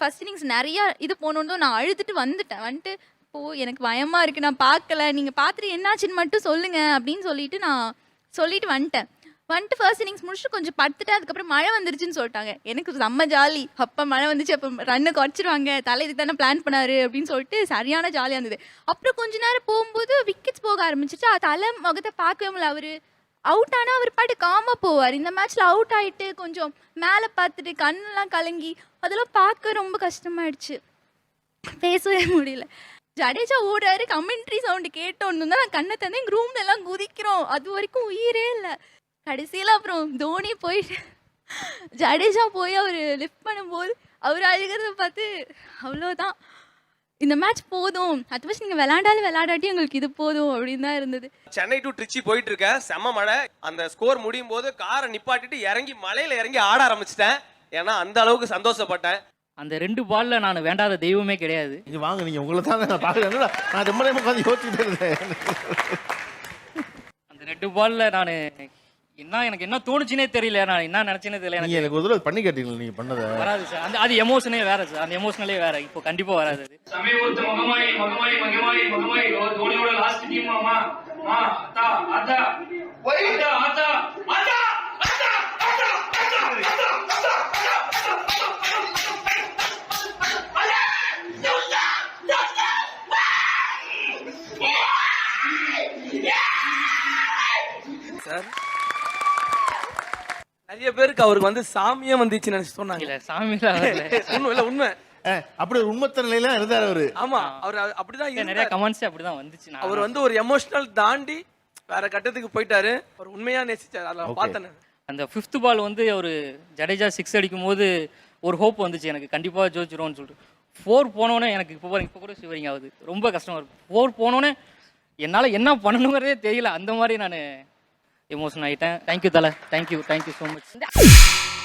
First innings நிறையா இது போகணுன்னு நான் அழுதுட்டு வந்துட்டேன். வந்துட்டு இப்போ எனக்கு பயமாக இருக்குது நான் பார்க்கல. நீங்கள் பார்த்துட்டு என்னாச்சுன்னு மட்டும் சொல்லுங்கள் அப்படின்னு சொல்லிட்டு நான் சொல்லிட்டு வந்துட்டேன். வந்துட்டு ஃபர்ஸ்ட் இன்னிங்ஸ் முடிச்சுட்டு கொஞ்சம் படுத்துட்டு அதுக்கப்புறம் மழை வந்துருச்சுன்னு சொல்லிட்டாங்க. எனக்கு செம்ம ஜாலி. அப்போ மழை வந்துச்சு அப்போ ரன்னு குறைச்சிருவாங்க. தலை இதுக்கு தானே பிளான் பண்ணாரு அப்படின்னு சொல்லிட்டு சரியான ஜாலியாக இருந்தது. அப்புறம் கொஞ்ச நேரம் போகும்போது விக்கெட்ஸ் போக ஆரம்பிச்சிட்டு தலை முகத்தை பார்க்கவே முடியல அவர். அவுட் ஆனால் அவர் பாட்டு காம போவார். இந்த மேட்ச்ல அவுட் ஆயிட்டு கொஞ்சம் மேலே பார்த்துட்டு கண்ணெல்லாம் கலங்கி அதெல்லாம் பார்க்க ரொம்ப கஷ்டமாயிடுச்சு. பேசவே முடியல. ஜடேஜா ஓடுறாரு கமெண்ட்ரி சவுண்டு கேட்டோன்னு தான் நான் கண்ணை தந்தேன் எங்கள் ரூம்ல எல்லாம் குதிக்கிறோம். அது வரைக்கும் உயிரே இல்லை. கடைசியில் அப்புறம் தோனி போயிட்டு ஜடேஜா போய் அவர் லிஃப்ட் பண்ணும்போது அவர் அழுகிறத பார்த்து அவ்வளோதான் இந்த மேட்ச் போதும். அட்லீஸ்ட் நீங்கள் விளையாண்டாலும் விளையாடாட்டி எங்களுக்கு இது போதும் அப்படின்னு தான் இருந்தது. சென்னை டு ட்ரிச்சி போயிட்டு இருக்கேன் செம்ம மழை. அந்த ஸ்கோர் முடியும் போது காரை நிப்பாட்டிட்டு இறங்கி மலையில இறங்கி ஆட ஆரம்பிச்சிட்டேன். ஏன்னா அந்த அளவுக்கு சந்தோஷப்பட்டேன். அந்த ரெண்டு பால்ல நான் வேண்டாத தெய்வமே கிடையாது. நீங்க வாங்க நீங்க உங்களை தான் நான் பார்க்குறேன். நான் ரொம்ப நேரம் உட்காந்து யோசிச்சுட்டு இருந்தேன் அந்த ரெண்டு பால்ல நான் என்ன எனக்கு என்ன தோணுச்சுனே தெரியல. நான் என்ன நினைச்சேனே தெரியல. நீங்க எனக்கு எனக்கு ஒரு தடவை பண்ணி காட்டீங்களா நீங்க பண்ணதை. வராது சார். அந்த அது எமோஷனே வேற சார். அந்த எமோஷனலே வேற. இப்போ கண்டிப்பா வராது அது. சமீபத்து மகமாயி மகமாயி மகமாயி மகமாயி. தோனியோட லாஸ்ட் டீம் ஆமா ஆ அத்தா அத்தா. அத்தா அத்தா. அத்தா அத்தா அத்தா அத்தா அத்தா சார் நிறைய பேருக்கு அவருக்கு வந்து சாமியே வந்துச்சு நினைச்சு சொன்னாங்க. இல்ல சாமியில உண்மை இல்ல உண்மை. அப்படி ஒரு உண்மத்த நிலையில இருந்தார் அவரு. ஆமா அவர் அப்படிதான் நிறைய. கமெண்ட்ஸ் அப்படிதான் வந்துச்சு அவர் வந்து ஒரு எமோஷனல் தாண்டி வேற கட்டத்துக்கு போயிட்டாரு. அவர் உண்மையா நேசிச்சார். அதை நான் Okay. பார்த்தேன். அந்த ஃபிஃப்த் பால் வந்து ஒரு ஜடேஜா சிக்ஸ் அடிக்கும் போது ஒரு ஹோப் வந்துச்சு எனக்கு. கண்டிப்பா ஜோதிச்சிருவோம்னு சொல்லிட்டு. ஃபோர் போனோன்னே எனக்கு இப்போ பாருங்க இப்போ கூட சிவரிங் ஆகுது. ரொம்ப கஷ்டமா இருக்கு. ஃபோர் போனோன்னே என்னால் என்ன பண்ணணுங்கிறதே தெரியல. அந்த மாதிரி நான் எமோஷன் ஆகிட்டேன் தேங்க்யூ தலை. Thank you thank you so much